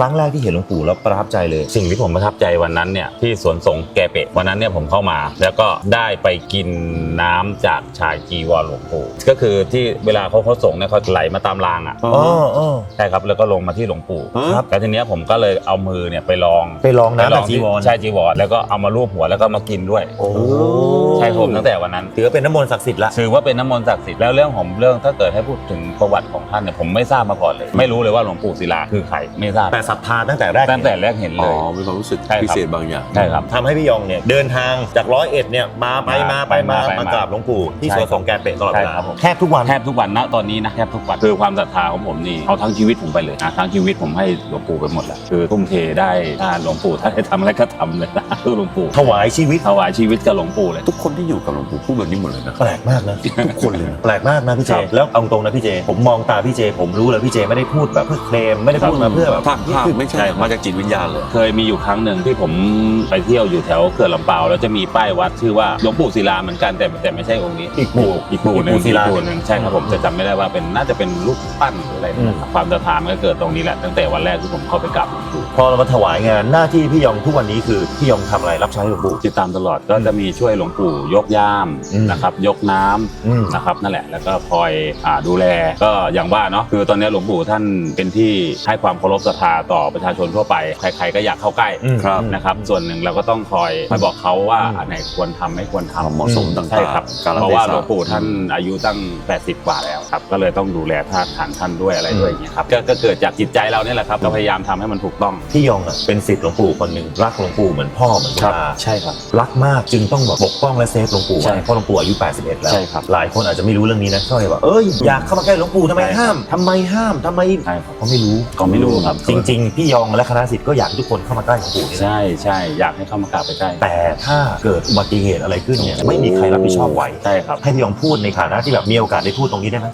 ครั้งแรกที่เห็นหลวงปู่แล้วประทับใจเลย สิ่งที่ผมประทับใจวันนั้นเนี่ยที่สวนสงฆ์แกเปะวันนั้นเนี่ยผมเข้ามา แล้วก็ได้ไปกินน้ำจากชายจีวรหลวงปู่ก็คือที่เวลาเขาเขาส่งเนี่ยเขาไหลมาตามรางอะอ๋ออ๋อใช่ครับแล้วก็ลงมาที่หลวงปู่ครับแล้วทีเนี้ยผมก็เลยเอามือเนี่ยไปลองไปลองน้ำไปลจากจีวรใช่จีวรแล้วก็เอามาลูบหัวแล้วก็มากินด้วยโอ้ ใช่ผมตั้งแต่วันนั้น ถือว่าเป็นน้ำมนต์ศักดิ์สิทธิ์ละถือว่าเป็นน้ำมนต์ศักดิ์สิทธิ์แล้วเรื่องของเรื่องถ้าเกิดให้พูดถึงประวัติของท่านเนี่ยผมไม่ทราบมาก่อนเลย ไม่รู้เลยว่าหลวงปู่ศิลาคือใครไม่ทราบแต่ศรัทธาตั้งแต่แรกตั้งแต่แรกเห็นอ๋เลอย มีความรู้สึกใช่ครับ พิเศษบางอย่าง ใช่ครับ ทำให้พี่ยองเนี่ยเดินทางจากร้อยเอ็ดเนี่ยมาไปมาไปมาไปมามมากราบหลวงปู่ที่ใช่สวนสงฆ์แกเปะตลอดเวใช่ลาครับผมแทบทุกวัน แทบทุกวันนะตอนนี้นะแทบทุกวันคือความศรัทธาของผมนี่เอาทั้งชีวิตผมไปเลยนะทั้งชีวิตผมให้หลวงปู่ไปหมดแล้วคือทุ่มเทได้ถ้าหลวงปู่ถ้าให้ทำอะไรก็ทำเลยนะคือหลวงปู่ถวายชีวิตถวายชีวิตกับหลวงปู่เลย ทุกคนที่อยู่กับหลวงปู่พูดแบบนี้หมดเลยนะ แปลกมากนะทุกคนเลยนะแปลกมากนะพี่เจ ครับแล้วเอาตรงนะพี่เจ ผมมองตาพี่เจ ผมรู้เลยพี่เจไม่ได้พูดแบบเพื่อเคลมไม่ได้พูดมาเพื่อแบบภาพภาพไม่ใช่ใช่ครับมาจากจิตวิญญาณเลย เคยมีอยู่ครั้งหนึ่งที่ผมไปเที่ยวอยู่แถวเขื่อนลำเปาวแล้วจะมีป้ายวัดชื่อว่าหลวงปู่ศิลาเหมือนกันแต่แต่ไม่ใช่องค์นี้อีกปู่อีกปู่หนึ่งอีกปู่ศิลา อีกปู่หนึ่งใช่ครับผมจะจำไม่ได้ว่าเป็นน่าจะเป็นรูปปั้นหรืออะไรนนนะครับความศรัทธามันก็เกิดตรงนี้แหละตั้งแต่วันแรกที่ผมเข้าไปกราบหลวงปู่ พอเรามาถวายงานหน้าที่พี่ยองทุกวันนี้คือพี่ยองทำอะไรรับใช้หลวงปู่ ติดตามตลอดก็จะมีช่วยหลวงปู่ยกย่ามอืมนะครับ ยกน้ำอืม นะครับนั่นแหละแล้วก็คอยอ่าดูแลก็อย่างว่าเนาะคือตอนนี้หลวงปู่ท่านเป็นที่ให้ความเคารพศรัทธาต่อประชาชนทั่วไป ใครๆก็อยากเข้าใกล้อืมครับ นะครับ ส่วนหนึ่งเราก็ต้องคอยคอยบอกเขาว่าอืม อันไหนควรทำไม่ควรทำความเหมาะสมต่างๆใช่ครับกาลเพราะเทว่าศะ หลวงปู่ท่านอายุตั้ง 80 กว่าแล้วครับ ก็เลยต้องดูแลธาตุขันธ์ท่านด้วยอะไรด้วยอย่างเงี้ยครับก็ก็เกิดจากจิตใจเราเนี่ยแหละครับเราพยายามทำให้มันถูกต้องพี่ยองอะเป็นศิษย์หลวงปู่คนหนึ่งรักหลวงปู่เหมือนพ่อเหมือนคุณตาใช่ครับ รักมากจึงต้องแบบปกป้องและเซฟหลวงปู่ใช่ไว้เพราะหลวงปู่อายุ 81 แล้ว ใช่ครับหลายคนอาจจะไม่รู้เรื่องนี้นะก็เลยแบบเอ้ยอยากเข้ามาใกล้หลวงปู่ทำไมใช่ครับ ห้ามทำไมห้ามทำไมใช่ครับเขาไม่รู้ก็ไม่รู้ครับ จริง ๆ พี่ยองและคณะศิษย์ก็อยากให้ทุกคนเข้ามาใกล้หลวงปู่นี่แหละใช่ใช่อยากให้เข้ามากราบไปใกล้แต่ถ้าเกิดอุบัติเหตุอะไรขึ้นเนี่ยไม่มีใครรับผิดชอบไหว ใช่ครับ ให้พี่ยองพูดในฐานะที่แบบมีโอกาสได้พูดตรงนี้ได้ไหม